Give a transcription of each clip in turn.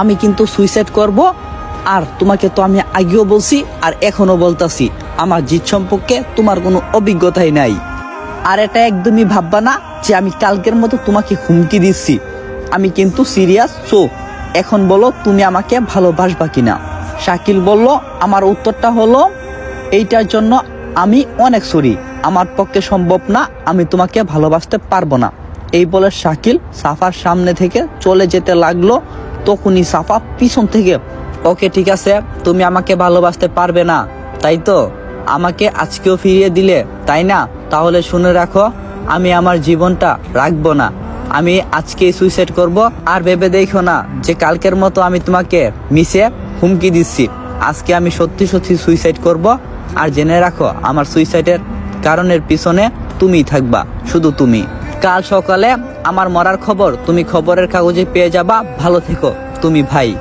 আমি কিন্তু সুইসাইড করব, আর তোমাকে তো আমি আগেও বলছি, আর এখনও বলতাছি। আমার জিত সম্পর্কে তোমার কোনো অভিজ্ঞতাই নাই। আর এটা একদমই ভাববা না যে আমি কালকের মতো তোমাকে হুমকি দিচ্ছি। আমি কিন্তু সিরিয়াস সো এখন বলো তুমি আমাকে ভালোবাসবা কিনা। শাকিল বলল, আমার উত্তরটা হলো, এইটার জন্য আমি অনেক সরি আমার পক্ষে সম্ভব না, আমি তোমাকে ভালোবাসতে পারব না। এই বলে শাকিল সাফার সামনে থেকে চলে যেতে লাগল। তখনই সাফা পিছন থেকে, ওকে, ঠিক আছে, তুমি আমাকে ভালোবাসতে পারবে না। তাই তো? আমাকে আজকেও ফিরিয়ে দিলে, তাই না? তাহলে শুনে রাখো, আমি আমার জীবনটা রাখব না। আমি আজকে সুইসাইড করব, আর ভেবে দেখো না যে কালকের মতো আমি তোমাকে মিশে হুমকি দিচ্ছি। আজকে আমি সত্যি সত্যি সুইসাইড করব, আর জেনে রাখো, আমার সুইসাইডের কারণের পিছনে তুমিই থাকবা, শুধু তুমি। কাল সকালে আমার মরার খবর তুমি খবরের কাগজে পেয়ে যাবা, ভালো থেকো। তুমি ভাই।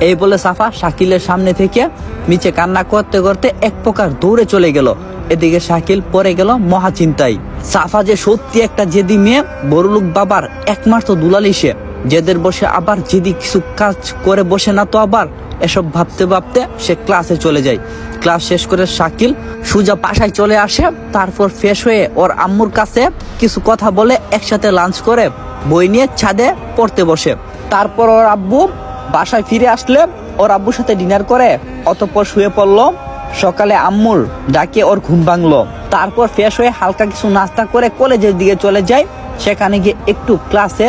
এই বলে সাফা শাকিলের সামনে থেকে নিচে কান্না করতে করতে এক প্রকার দৌড়ে চলে গেল। এদিকে শাকিল পরে গেল মহাচিন্তায়। সাফা যে সত্যি একটা জেদি মেয়ে, বড়লুক বাবার একমাত্র দুলালি সে। জেদের বসে আবার যদি কিছু কাজ করে বসে না, তো আবার এসব ভাবতে ভাবতে সে ক্লাসে চলে যায়। ক্লাস শেষ করে শাকিল সুজা বাসায় চলে আসে, তারপর ফ্রেশ হয়ে ওর আম্মুর কাছে কিছু কথা বলে একসাথে লাঞ্চ করে, বই নিয়ে ছাদে পড়তে বসে। তারপর ওর আব্বু বাসায় ফিরে আসলে, ওর আব্বুর সাথে ডিনার করে, অতঃপর শুয়ে পড়ল। সকালে আম্মুর ডাকে ওর ঘুম ভাঙলো। তারপর ফ্রেশ হয়ে হালকা কিছু নাস্তা করে কলেজের দিকে চলে যায়। সেখানে গিয়ে একটু ক্লাসে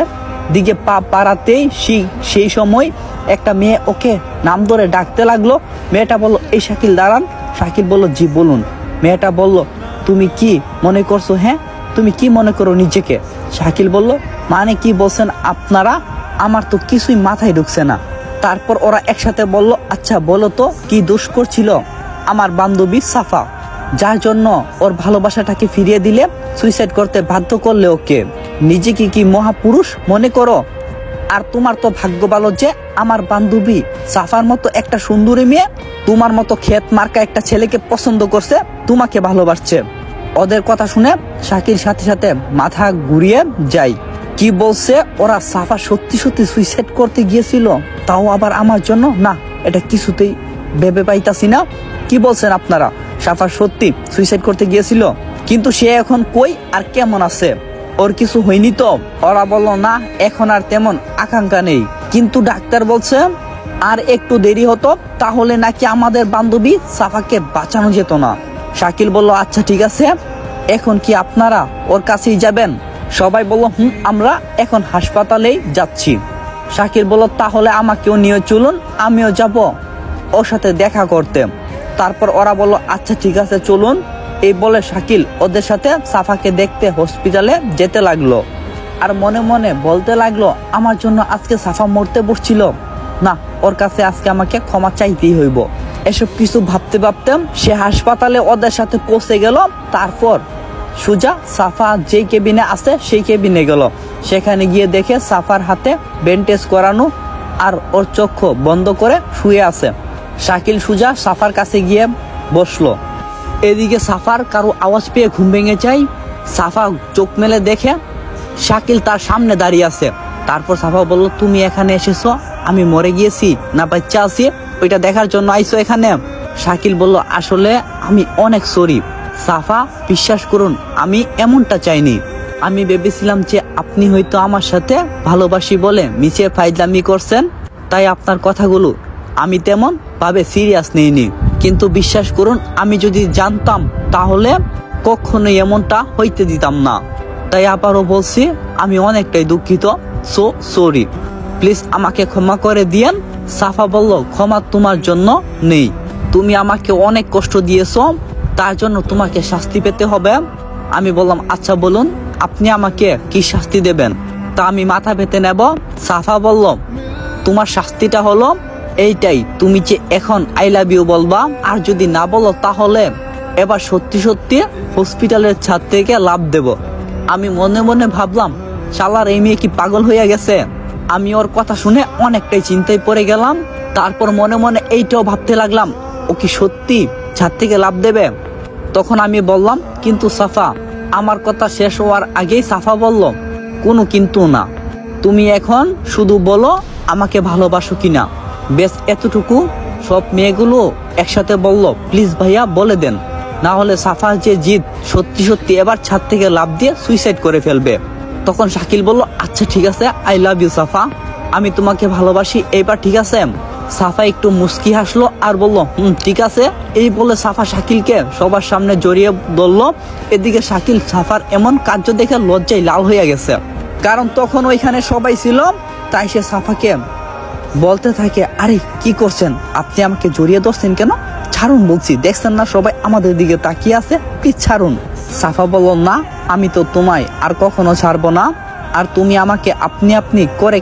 দিকে পা পাড়াতেই সেই সেই সময় একটা মেয়ে ওকে নাম ধরে ডাকতে লাগল। মেয়েটা বলল, এই শাকিল, দাঁড়ান। শাকিল বলল, জি, বলুন। মেয়েটা বলল, তুমি কি মনে করছ হ্যাঁ? তুমি কি মনে করো নিজেকে? শাকিল বলল মানে কি বলছেন আপনারা? আমার তো কিছুই মাথায় ঢুকছে না। তারপর ওরা একসাথে বলল আচ্ছা বলো তো, কি দোষ করছিল? আমার বান্ধবী সাফা। যার জন্য ওর ভালোবাসাটাকে ফিরিয়ে দিলে সুইসাইড করতে বাধ্য করলে ওকে। নিজেকে কি মহাপুরুষ? মনে করো। আর তোমার তো ভাগ্য ভালো যে আমার বান্ধবী সাফার মতো একটা সুন্দরী মেয়ে, তোমার মতো ক্ষেত মার্কা একটা ছেলেকে পছন্দ করছে, তোমাকে ভালোবাসছে। ওদের কথা শুনে শাকির সাথে সাথে মাথা ঘুরিয়ে যায়। কি বলছে? ওরা সাফা সত্যি সত্যি সুইসাইড করতে গিয়েছিল, তাও আবার আমার জন্য? না, এটা কিছুতেই ভেবে পাইতাছি না। কি বলছেন আপনারা? সাফা সত্যি সুইসাইড করতে গিয়েছিল। কিন্তু সে এখন কই আর কেমন আছে? ওর কিছু হয়নি তো? ওরা বলল, না, এখন আর তেমন আকাঙ্ক্ষা নেই। কিন্তু ডাক্তার বলছে, আর একটু দেরি হতো, তাহলে নাকি আমাদের বান্ধবী সাফাকে বাঁচানো যেত না। শাকিল বলল আচ্ছা ঠিক আছে। এখন কি আপনারা ওর কাছেই যাবেন? সবাই বলল, হুম, আমরা এখন হাসপাতালেই যাচ্ছি। শাকিল বলল, তাহলে আমাকেও নিয়ে চলুন, আমিও যাব ওর সাথে দেখা করতে। তারপর ওরা বলল আচ্ছা ঠিক আছে, চলুন। এই বলে শাকিল ওদের সাথে সাফাকে দেখতে হসপিটালে যেতে লাগল। আর মনে মনে বলতে লাগল, আমার জন্য আজকে সাফা মরতে বসছিল। না, ওর কাছে আজকে আমাকে ক্ষমা চাইতেই হইব। এসব কিছু ভাবতে ভাবতে সে হাসপাতালে ওদের সাথে পৌঁছে গেল। তারপর সুজা, সাফা যে কেবিনে আছে সেই কেবিনে গেল। সেখানে গিয়ে দেখে সাফার হাতে ব্যান্ডেজ করানো আর ওর চক্ষু বন্ধ করে শুয়ে আছে। শাকিল সুজা সাফার কাছে গিয়ে বসল। এদিকে সাফার কারও আওয়াজ পেয়ে ঘুম ভেঙে যায়। সাফা চোখ মেলে দেখে শাকিল তার সামনে দাঁড়িয়ে আছে। তারপর সাফা বলল, তুমি এখানে এসেছ? আমি মরে গিয়েছি না বাচ্চা আছি? ওইটা দেখার জন্য আইসো এখানে? শাকিল বলল, আসলে আমি অনেক সরি। সাফা, বিশ্বাস করুন, আমি এমনটা চাইনি। আমি ভেবেছিলাম যে আপনি হয়তো আমার সাথে ভালোবাসি বলে মিছে ফাইজলামি করছেন। তাই আপনার কথাগুলো আমি তেমন ভাবে সিরিয়াস নেইনি। কিন্তু বিশ্বাস করুন, আমি যদি জানতাম, তাহলে কখনোই এমনটা হইতে দিতাম না। তাই আবারও বলছি, আমি অনেকটাই দুঃখিত। সো সরি প্লিজ আমাকে ক্ষমা করে দিয়েন। সাফা বলল, ক্ষমা তোমার জন্য নেই। তুমি আমাকে অনেক কষ্ট দিয়েছ, তার জন্য তোমাকে শাস্তি পেতে হবে। আমি বললাম আচ্ছা বলুন, আপনি আমাকে কি শাস্তি দেবেন? তা আমি মাথা পেতে নেব। সাফা বলল, তোমার শাস্তিটা হলো এইটাই তুমি যে এখন আই লাভ ইউ বলবা, আর যদি না বলো তাহলে এবার সত্যি সত্যি হসপিটালের ছাদ থেকে লাভ দেব। আমি মনে মনে ভাবলাম, শালার এই মেয়ে কি পাগল হইয়া গেছে? আমি ওর কথা শুনে অনেকটাই চিন্তায় পড়ে গেলাম, তারপর মনে মনে এইটাও ভাবতে লাগলাম, ও কি সত্যি ছাদ থেকে লাভ দেবে? তখন আমি বললাম, কিন্তু সাফা, আমার কথা শেষ হওয়ার আগেই সাফা বলল, কোনো কিন্তু না। তুমি এখন শুধু বলো, আমাকে ভালোবাসো কিনা? বেশ এতটুকু সব মেয়েগুলো একসাথে বলল, প্লিজ ভাইয়া, বলে দেন। না হলে সাফার যে জিদ, সত্যি সত্যি এবার ছাদ থেকে লাভ দিয়ে সুইসাইড করে ফেলবে। তখন শাকিল বলল আচ্ছা ঠিক আছে আই লাভ ইউ সাফা। আমি তোমাকে ভালোবাসি এইবার ঠিক আছে? সাফা একটু মুস্কি হাসলো আর বলল, হুম, ঠিক আছে। এই বলে সাফা শাকিলকে সবার সামনে জড়িয়ে ধরলো। এদিকে শাকিল সাফার এমন কার্য দেখে লজ্জায় লাল হয়ে গেছে। কারণ তখন ওইখানে সবাই ছিল, তাই সে সাফাকে বলতে থাকে, আরে, কি করছেন? আপনি আমাকে জড়িয়ে ধরছেন কেন? ছাড়ুন বলছি, দেখছেন না সবাই আমাদের দিকে তাকিয়ে আছে? প্লিজ ছাড়ুন। সাফা বলল, না, আমি তো তোমায় আর কখনো ছাড়বো না। আর তুমি আমাকে আপনি আপনি করে